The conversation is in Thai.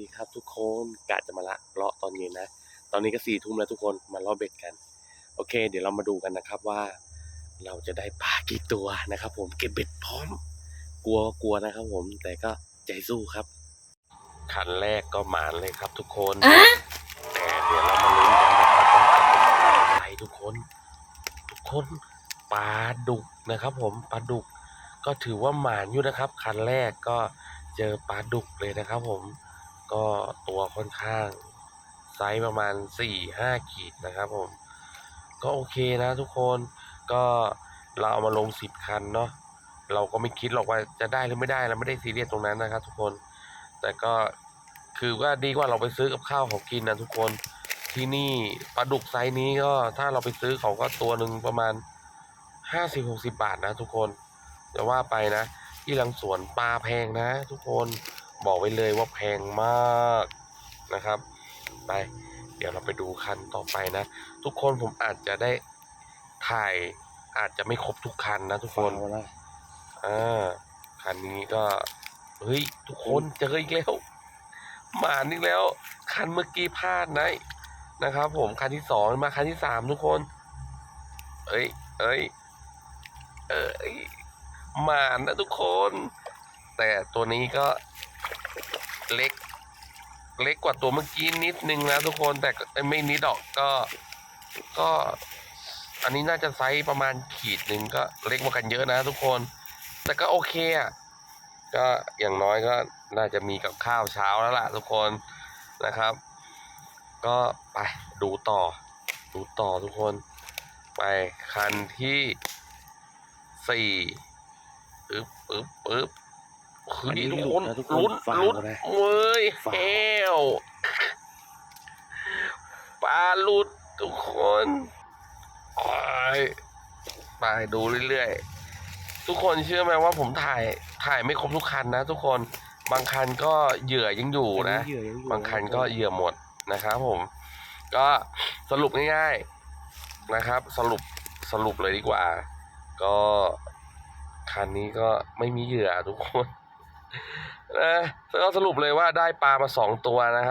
ดีครับทุกคนกะจะมาละเลาะตอนเย็นนะ ตอนนี้ก็สี่ทุ่มแล้วทุกคนมาเลาะเบ็ดกัน โอเค เดี๋ยวเรามาดูกันนะครับว่า เราจะได้ปลากี่ตัวนะครับ ผมเก็บเบ็ดพร้อม กลัวกลัวนะครับ ผมแต่ก็ใจสู้ครับ ขันแรกก็หมานเลยครับ ทุกคนแต่เดี๋ยวเรามาลุ้นกันนะครับว่าจะเป็นปลาอะไรทุกคน ทุกคนปลาดุกนะครับ ผมปลาดุก ก็ถือว่าหมานอยู่นะครับคันแรกก็เจอปลาดุกเลยนะครับ ผม ก็ตัวค่อนข้างไซส์ประมาณสี่ห้าขีดนะครับผม ก็โอเคนะทุกคนก็เราเอามาลงสิบคันเนาะเราก็ไม่คิดหรอกว่าจะได้หรือไม่ได้เราไม่ได้ซีเรียสตรงนั้นนะครับ ทุกคน แต่ก็คือว่าดีกว่าเราไปซื้อกับข้าวของกินนะทุกคนที่นี่ปลาดุกไซส์นี้ก็ถ้าเราไปซื้อเขาก็ตัวหนึ่งประมาณห้าสิบหกสิบาทนะทุกคนจะว่าไปนะ ที่หลังสวนปลาแพงนะ ทุกคน บอกไว้เลยว่าแพงมากนะครับ ไป เดี๋ยวเราไปดูคันต่อไปนะ ทุกคนผมอาจจะได้ถ่ายอาจจะไม่ครบทุกคันนะทุกคนอ่าคันนี้ก็ เฮ้ย ทุกคนเจออีกแล้วหมาอีกแล้ว คันเมื่อกี้พลาดนะนะครับ ผมคันที่สองมาคันที่สามทุกคน เอ้ย เอ้ย เอ้ยหมานะทุกคน แต่ตัวนี้ก็ เล็ก เล็กกว่าตัวเมื่อกี้นิดนึงนะทุกคนแต่ไม่นิดดอกก็ก็ อันนี้น่าจะไซส์ประมาณขีดหนึ่งก็เล็กกว่ากันเยอะนะทุกคน แต่ก็โอเคอะก็อย่างน้อยก็น่าจะมีกับข้าวเช้าแล้วล่ะทุกคนนะครับ ก็ไปดูต่อ ดูต่อทุกคน ไปคันที่สี่ปึ๊บปึ๊บปึ๊บ คือันนี้ทุกหลุคดนนะทุกคนลุ้นฝากลุ้นนะเว้ยฝากแห้วปลาหลุดทุกคนโอ้ยไปดูเรื่อยๆ ทุกคนเชื่อไหมว่าผมถ่ายถ่ายไม่ครบทุกคันนะ ทุกคนบางคันก็เหยื่อยังอยู่นะเหยื่อยังอยู่บางคันก็เหยื่อหมดนะครับผม ก็สรุปง่ายๆนะครับ สรุปสรุปเลยดีกว่า ก็คันนี้ก็ไม่มีเหยื่อทุกคน นะก็สรุปเลยว่าได้ปลามาสองตัวนะครับ